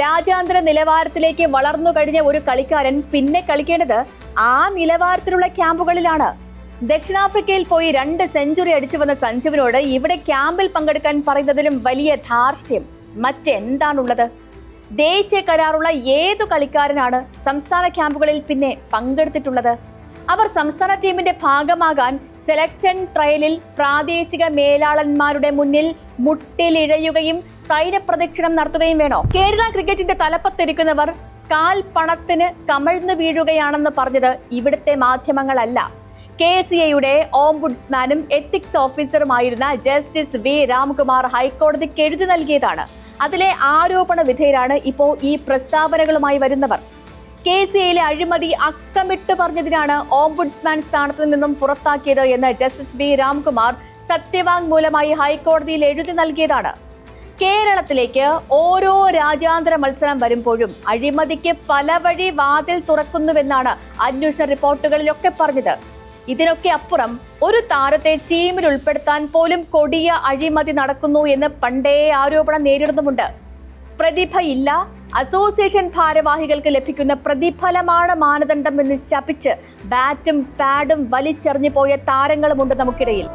രാജ്യാന്തര നിലവാരത്തിലേക്ക് വളർന്നു കഴിഞ്ഞ ഒരു കളിക്കാരൻ പിന്നെ കളിക്കേണ്ടത് ആ നിലവാരത്തിലുള്ള ക്യാമ്പുകളിലാണ്. ദക്ഷിണാഫ്രിക്കയിൽ പോയി രണ്ട് സെഞ്ചുറി അടിച്ചു വന്ന സഞ്ജുവിനോട് ഇവിടെ ക്യാമ്പിൽ പങ്കെടുക്കാൻ പറയുന്നതിലും വലിയ ധാർഷ്ട്യം. മറ്റെന്താണുള്ളത്? ദേശീയ കരാറുള്ള ഏതു കളിക്കാരനാണ് സംസ്ഥാന ക്യാമ്പുകളിൽ പിന്നെ പങ്കെടുത്തിട്ടുള്ളത്? അവർ സംസ്ഥാന ടീമിന്റെ ഭാഗമാകാൻ സെലക്ഷൻ ട്രയലിൽ പ്രാദേശിക മേലാളന്മാരുടെ മുന്നിൽ മുട്ടിലിഴയുകയും സൈന്യപ്രദക്ഷിണം നടത്തുകയും വേണോ? കേരള ക്രിക്കറ്റിന്റെ തലപ്പത്തിരിക്കുന്നവർ കാൽ പണത്തിന് കമഴ്ന്നു വീഴുകയാണെന്ന് പറഞ്ഞത് ഇവിടുത്തെ മാധ്യമങ്ങളല്ല. കെ സി എയുടെ ഓംബുഡ്സ്മാനും എത്തിക്സ് ഓഫീസറുമായിരുന്ന ജസ്റ്റിസ് വി. രാംകുമാർ ഹൈക്കോടതിക്ക് എഴുതി നൽകിയതാണ്. അതിലെ ആരോപണ വിധേയരാണ് ഇപ്പോൾ ഈ പ്രസ്താവനകളുമായി വരുന്നവർ. കെ സി എയിലെ അഴിമതി അക്കമിട്ട് പറഞ്ഞതിനാണ് ഓംബുഡ്സ്മാൻ സ്ഥാനത്ത് നിന്നും പുറത്താക്കിയത് എന്ന് ജസ്റ്റിസ് വി. രാംകുമാർ സത്യവാങ്മൂലമായി ഹൈക്കോടതിയിൽ എഴുതി നൽകിയതാണ്. കേരളത്തിലേക്ക് ഓരോ രാജ്യാന്തര മത്സരം വരുമ്പോഴും അഴിമതിക്ക് പല വഴി വാതിൽ തുറക്കുന്നുവെന്നാണ് അന്വേഷണ റിപ്പോർട്ടുകളിലൊക്കെ പറഞ്ഞത്. ഇതിനൊക്കെ അപ്പുറം ഒരു താരത്തെ ടീമിൽ ഉൾപ്പെടുത്താൻ പോലും കൊടിയ അഴിമതി നടക്കുന്നു എന്ന് പണ്ടേ ആരോപണം നേരിടുന്നുമുണ്ട്. പ്രതിഭയില്ല അസോസിയേഷൻ ഭാരവാഹികൾക്ക് ലഭിക്കുന്ന പ്രതിഫലമാണ് മാനദണ്ഡം എന്ന് ശപിച്ച് ബാറ്റും പാഡും വലിച്ചെറിഞ്ഞു പോയ താരങ്ങളുമുണ്ട് നമുക്കിടയിൽ.